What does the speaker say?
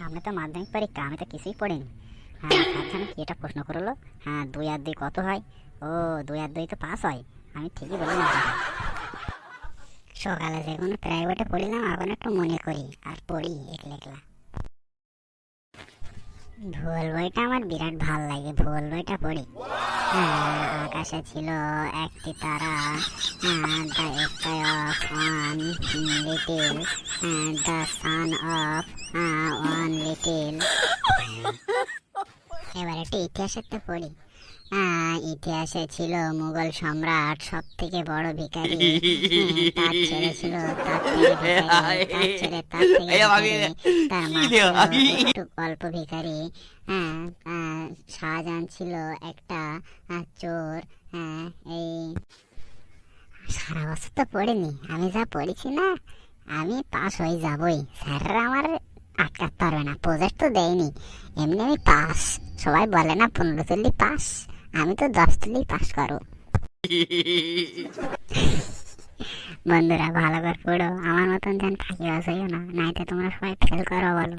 সামনে তো মাধ্যমিক পরীক্ষা আমি তো কিছুই পড়িনি। হ্যাঁ কি এটা প্রশ্ন করল হ্যাঁ দুই আর দুই কত হয়? ও দুই আর দুই তো পাস হয়। আমি ঠিকই বললাম। সকালে যে কোনো প্রাইভেটে পড়িলাম এখন একটু মনে করি আর পড়ি একলা একলা। ভূগোল বইটা আমার বিরাট ভালো লাগে ভূগোল বইটা পড়ি। হ্যাঁ, আকাশে ছিল একটি তারা of one little the sun of one little এবার একটু ইতিহাসের তো পড়ি। ইতিহাসে ছিল মুঘল সম্রাট সব থেকে বড় ভিখারি। হ্যাঁ, তার ছেলে ছিল তার ছেলে তার থেকে তার মা? একটু অল্প ভিখারি। শাহজাহান ছিল একটা চোর। হ্যাঁ এই সারা বছর তো পড়িনি। আমি যা পড়েছি না, আমি পাস হয়ে যাবই। স্যাররা আমার আটকাতে পারবে না প্রজেক্ট তো দেয়নি। এমনি আমি পাস সবাই বলে না, পনেরো তুললি পাস আমি তো দশ তুললেই পাস করো বন্ধুরা, ভালো করে পড়ো। আমার মতন যেন ফাঁকি বাস হইও না নাইতে তোমরা সবাই ফেল করো বলো।